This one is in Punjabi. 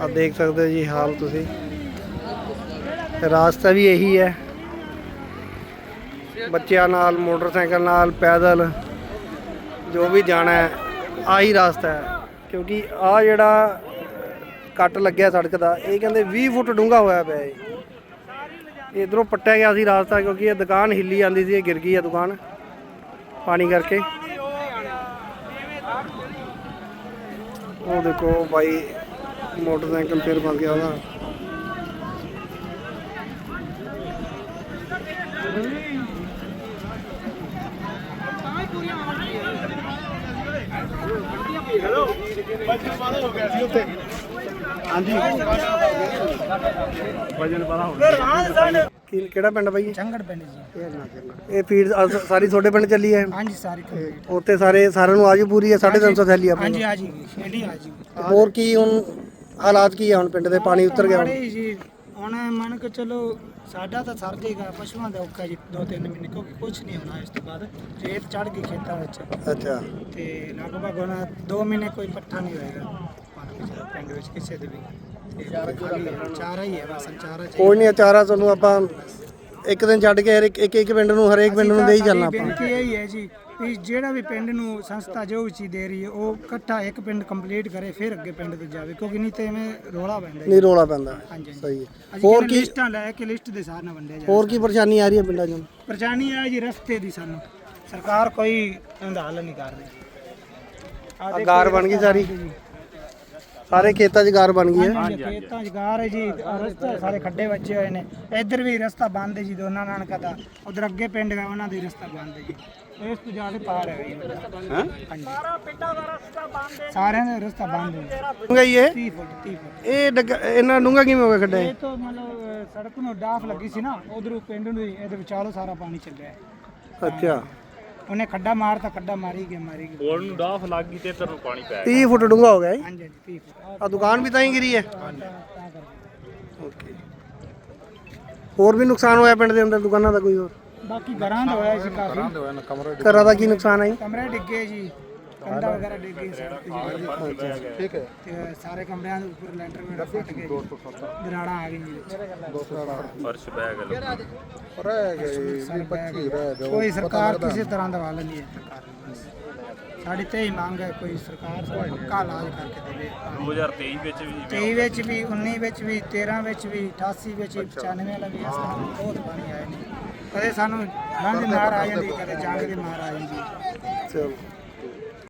ਆ ਦੇਖ ਸਕਦੇ ਹੋ ਜੀ ਹਾਲ ਤੁਸੀਂ। ਰਾਸਤਾ ਵੀ ਇਹੀ ਹੈ। ਬੱਚਿਆਂ ਨਾਲ, ਮੋਟਰਸਾਈਕਲ ਨਾਲ, ਪੈਦਲ, ਜੋ ਵੀ ਜਾਣਾ ਹੈ, ਆਹੀ ਰਾਸਤਾ ਹੈ। ਕਿਉਂਕਿ ਆ ਜਿਹੜਾ ਕੱਟ ਲੱਗਿਆ ਸੜਕ ਦਾ, ਇਹ ਕਹਿੰਦੇ 20 ਫੁੱਟ ਡੂੰਘਾ ਹੋਇਆ ਪਿਆ ਹੈ ਇਧਰੋਂ ਪੱਟਿਆ ਗਿਆ ਸੀ ਰਾਸਤਾ ਕਿਉਂਕਿ ਇਹ ਦੁਕਾਨ ਹਿੱਲੀ ਜਾਂਦੀ ਸੀ, ਇਹ ਗਿਰ ਗਈ ਹੈ ਦੁਕਾਨ। ਪਾਣੀ ਕਰਕੇ। ਉਹ ਦੇਖੋ ਬਾਈ ਮੋਟਰਸਾਈਕਲ ਫਿਰ ਫਸ ਗਿਆ ਉਹਦਾ। ਕੀ ਕਿਹੜਾ ਪਿੰਡ ਬਾਈ? ਚੰਗੜ ਪਿੰਡ ਜੀ। ਇਹ ਫੀਡ ਅ- ਸਾਰੀ ਤੁਹਾਡੇ ਪਿੰਡ ਚੱਲੀ ਹੈ? ਹਾਂਜੀ ਸਾਰੀ ਉੱਥੇ ਸਾਰੇ ਸਾਰਿਆਂ ਨੂੰ ਆਜੂ ਪੂਰੀ ਹੈ 350 ਥੈਲੀ ਆਪਣੀ। ਹਾਂਜੀ ਛੇੜੀ ਹੋਰ ਕੀ ਹੁਣ ਹਾਲਾਤ ਕੀ ਹੈ ਹੁਣ ਪਿੰਡ ਦੇ? ਪਾਣੀ ਉਤਰ ਗਿਆ ਹੁਣ? ਮਾੜੇ ਜੀ ਹੁਣ ਮੰਨ ਕੇ ਚਲੋ ਸਾਡਾ ਤਾਂ ਸਰ ਜੇਗਾ ਪਸ਼ੂਆਂ ਦਾ ਔਖਾ ਜੀ ਦੋ ਤਿੰਨ ਮਹੀਨੇ ਕਿਉਂਕਿ ਕੁਝ ਨਹੀਂ ਹੋਣਾ ਇਸ ਤੋਂ ਬਾਅਦ। ਰੇਤ ਚੜ ਗਈ ਖੇਤਾਂ ਵਿੱਚ। ਅੱਛਾ। ਤੇ ਲਗਭਗ ਹੁਣ 2 ਮਹੀਨੇ ਕੋਈ ਪੱਠਾ ਨਹੀਂ ਹੋਏਗਾ। ਪਿੰਡ ਵਿੱਚ ਕਿਸੇ ਦੇ ਵੀ। ਤੇ ਚਾਰਾ ਹੀ ਹੈ ਬਸ ਚਾਰਾ ਕੋਈ ਨਹੀਂ ਚਾਰਾ ਤੁਹਾਨੂੰ ਆਪਾਂ ਇੱਕ ਦਿਨ ਛੱਡ ਕੇ ਹਰ ਇੱਕ ਇੱਕ ਪਿੰਡ ਨੂੰ ਹਰੇਕ ਪਿੰਡ ਨੂੰ ਦੇ ਹੀ ਚੱਲਣਾ ਆਪਾਂ। ਬੇਨਤੀ ਇਹ ਹੀ ਹੈ ਜੀ ਵੀ ਜਿਹੜਾ ਵੀ ਪਿੰਡ ਨੂੰ ਸੰਸਥਾ ਜੋ ਵੀ ਚੀਜ਼ ਦੇ ਰਹੀ ਹੈ ਉਹ ਇਕੱਠਾ ਇੱਕ ਪਿੰਡ ਕੰਪਲੀਟ ਕਰੇ ਫਿਰ ਅੱਗੇ ਪਿੰਡ ਤੇ ਜਾਵੇ ਕਿਉਂਕਿ ਨਹੀਂ ਤੇ ਐਵੇਂ ਰੋਲਾ ਪੈਂਦਾ ਜੀ। ਨਹੀਂ ਰੋਲਾ ਪੈਂਦਾ। ਹਾਂਜੀ ਹਾਂਜੀ। ਸਹੀ ਹੈ। ਅਸੀਂ ਹੋਰ ਕੀ ਲਿਸਟਾਂ ਲੈ ਕੇ ਲਿਸਟ ਦੇ ਸਾਰ ਨਾਲ ਵੰਡਿਆ ਜਾਵੇ ਹੋਰ ਕੀ ਪਰੇਸ਼ਾਨੀ ਆ ਰਹੀ ਹੈ ਪਿੰਡਾਂ 'ਚ? ਪਰੇਸ਼ਾਨੀ ਆ ਜੀ ਰਸਤੇ ਦੀ ਸਾਨੂੰ। ਸਰਕਾਰ ਕੋਈ ਇਹਦਾ ਹੱਲ ਨਹੀਂ ਕਰ ਰਹੀ। ਆਹ ਗਾਰ ਬਣ ਗਈ ਸਾਰੀ। ਜੀ। ਸਾਰੇ ਖੇਤਾਂ 'ਚ ਗਾਰ ਬਣ ਗਈ ਹੈ। ਹਾਂਜੀ ਖੇਤਾਂ 'ਚ ਗਾਰ ਹੈ ਜੀ ਆਹ ਰਸਤੇ ਸਾਰੇ ਖੱਡੇ ਵੱਜੇ ਹੋਏ ਨੇ। ਇੱਧਰ ਵੀ ਰਸਤਾ ਬੰਦ ਹੈ ਜੀ ਦੋਨਾਂ ਨਾਨਕਾ ਦਾ। ਉਧਰ ਅੱਗੇ ਪਿੰਡ ਹੈ ਉਹਨਾਂ ਦੀ ਰਸਤਾ ਬੰਦ ਹੈ ਜੀ। ਇਸ ਤੋਂ ਜਾ ਕੇ ਪਾਰ ਹੈ ਜੀ। ਹਾਂ? ਹਾਂਜੀ। ਸਾਰਾ ਪਿੰਡਾਂ ਦਾ ਰਸਤਾ ਬੰਦ ਹੈ ਸਾਰਿਆਂ ਦਾ ਰਸਤਾ ਬੰਦ ਹੈ ਡੂੰਘਾ ਹੀ ਇਹ? 30 ਫੁੱਟ 30 ਫੁੱਟ। ਇਹ ਡੱਗਾ- ਇੰਨਾ ਡੂੰਘਾ ਕਿਵੇਂ ਹੋ ਗਿਆ ਖੱਡਾ ਇਹ? ਇਹ ਤੋਂ ਮਤਲਬ ਅਹ, ਸੜਕ ਨੂੰ ਡਾਫ ਲੱਗੀ ਸੀ ਨਾ ਉਧਰੋਂ ਪਿੰਡ ਨੂੰ ਹੀ ਇਹਦੇ ਵਿਚਾਲੋ ਸਾਰਾ ਪਾਣੀ ਚੱਲਿਆ ਹੈ। ਅੱਛਾ। ਉਹਨੇ ਖੱਡਾ ਮਾਰਤਾ ਖੱਡਾ ਮਾਰੀ ਗਿਆ ਮਾਰੀ ਗਿਆ। ਕੋਲ ਨੂੰ ਡਾਫ ਲੱਗ ਗਈ ਤੇ ਇੱਧਰ ਨੂੰ ਪਾਣੀ ਪੈ 30 ਫੁੱਟ ਡੂੰਘਾ ਹੋ ਗਿਆ ਇਹ ਹਾਂਜੀ ਹਾਂਜੀ 30 ਫੁੱਟ। ਆ ਦੁਕਾਨ ਵੀ ਤਾਂ ਹੀ ਗਿਰੀ ਹੈ? ਤਾਂ ਤਾਂ ਕਰਕੇ। ਓਕੇ। ਹੋਰ ਵੀ ਨੁਕਸਾਨ ਹੋਇਆ ਪਿੰਡ ਦੇ ਅੰਦਰ ਦੁਕਾਨਾਂ ਦਾ ਕੋਈ ਹੋਰ? ਬਾਕੀ ਘਰਾਂ ਦਾ ਹੋਇਆ ਸੀ ਕਾਫੀ। ਘਰਾਂ ਦਾ ਕੀ ਨੁਕਸਾਨ ਹੈ ਕਮਰੇ ਡਿੱਗੇ ਜੀ। ਕੰਧਾਂ ਵਗੈਰਾ ਡਿੱਗ ਗਈ ਜੀ ਠੀਕ ਹੈ। ਤੇ ਸਾਰੇ ਕਮਰਿਆਂ ਦੇ ਉੱਪਰ ਲੈਂਟਰ ਵਗੈਰਾ ਫਟ ਗਏ ਦਰਾੜਾ ਆ ਗਈ ਜੀ ਵਿੱਚ। ਫਰਸ਼ ਬਹਿ ਗਿਆ ਸਾਰੇ ਬਹਿ ਗਏ। ਕੋਈ ਸਰਕਾਰ ਕਿਸੇ ਤਰ੍ਹਾਂ ਦਾ ਹੱਲ ਨਹੀਂ ਹੈ। ਸਰਕਾਰ ਨੂੰ। ਸਾਡੀ ਤੇ ਹੀ ਮੰਗ ਹੈ ਕੋਈ ਸਰਕਾਰ ਸਾਡਾ ਪੱਕਾ ਇਲਾਜ ਕਰਕੇ ਦੇਵੇ। 2023 ਵਿੱਚ ਵੀ 23 ਵਿੱਚ ਵੀ 19 ਵਿੱਚ ਵੀ 13 ਵਿੱਚ ਵੀ 88 ਵਿੱਚ ਵੀ 95 ਵਾਲਾ ਵੀ ਇਸ ਤਰ੍ਹਾਂ ਬਹੁਤ ਪਾਣੀ ਆਏ ਨੇ। ਕਦੇ ਸਾਨੂੰ ਲੰਘ ਦੀ ਮਾਰ ਆ ਜਾਂਦੀ ਕਦੇ ਜੰਗ ਦੀ ਮਾਰ ਆ ਜਾਂਦੀ ਚਲੋ।